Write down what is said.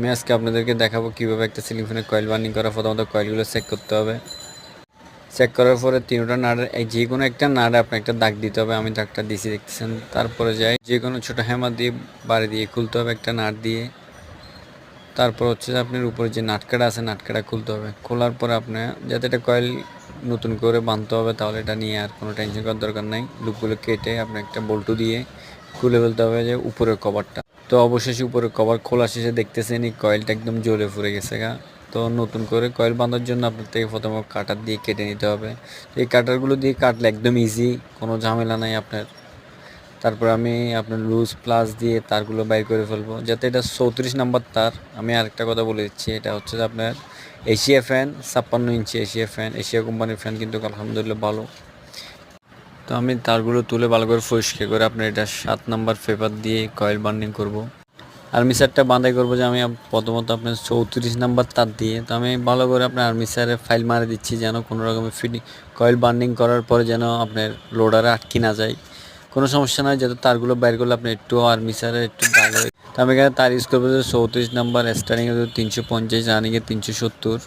আমি আজকে আপনাদেরকে দেখাবো কীভাবে একটা সিলিং ফ্যানের কয়েল বার্নিং করা, প্রথমত কয়েলগুলো চেক করতে হবে। চেক করার পরে তিনটা এই যে কোনো একটা নাড়ে আপনি একটা দাগ দিতে হবে। আমি দাগটা দিছি, দেখতেছেন? তারপরে যাই, যে কোনো ছোটো হ্যামার দিয়ে বাড়ি দিয়ে খুলতে হবে একটা নাট দিয়ে। তারপর হচ্ছে যে আপনার উপরে যে নাটকাটা আছে নাটকাটা খুলতে হবে। খোলার পরে আপনার যাতে এটা কয়েল নতুন করে বাঁধতে হবে, তাহলে এটা নিয়ে আর কোনো টেনশন করার দরকার নাই। লুপগুলো কেটে আপনি একটা বল্টু দিয়ে খুলে ফেলতে হবে যে উপরের কভারটা তো অবশেষে উপরের কভার খোলা শেষে দেখতেছেন এই কয়েলটা একদম জ্বলে ফুরে গেছে গা। তো নতুন করে কয়েল বাঁধার জন্য আপনার থেকে প্রথমে কাটার দিয়ে কেটে নিতে হবে। এই কাটারগুলো দিয়ে কাটলে একদম ইজি কোনো ঝামেলা নাই আপনার। তারপর আমি আপনার লুজ প্লাস দিয়ে তারগুলো বাইর করে ফেলব। যাতে এটা চৌত্রিশ নাম্বার তার, আমি আরেকটা কথা বলে দিচ্ছি, এটা হচ্ছে যে আপনার এশিয়া ফ্যান ছাপ্পান্ন ইঞ্চি এশিয়া ফ্যান এশিয়া কোম্পানির ফ্যান কিন্তু আলহামদুলিল্লাহ ভালো। তো আমি তারগুলো তুলে ভালো করে পরিষ্কার করে আপনার এটা সাত নাম্বার পেপার দিয়ে কয়েল বার্নিং করব। আর্মিসারটা বাঁধাই করব যে আমি প্রথমত আপনার চৌত্রিশ নাম্বার তার দিয়ে, তো আমি ভালো করে আপনার আর্মিসারে ফাইল মারে দিচ্ছি যেন কোনো রকমের ফিটিং কয়েল বার্নিং করার পরে যেন আপনার লোডারে আটকে না যায়। কোনো সমস্যা নয় যাতে তারগুলো বাইর করলে আপনি একটু আর্মিসারে একটু দাগ হয়। তো আমি এখানে তার ইউজ করব যে চৌত্রিশ নাম্বার স্টার্টিংয়ে তিনশো পঞ্চাশ রানিংয়ে তিনশো সত্তর।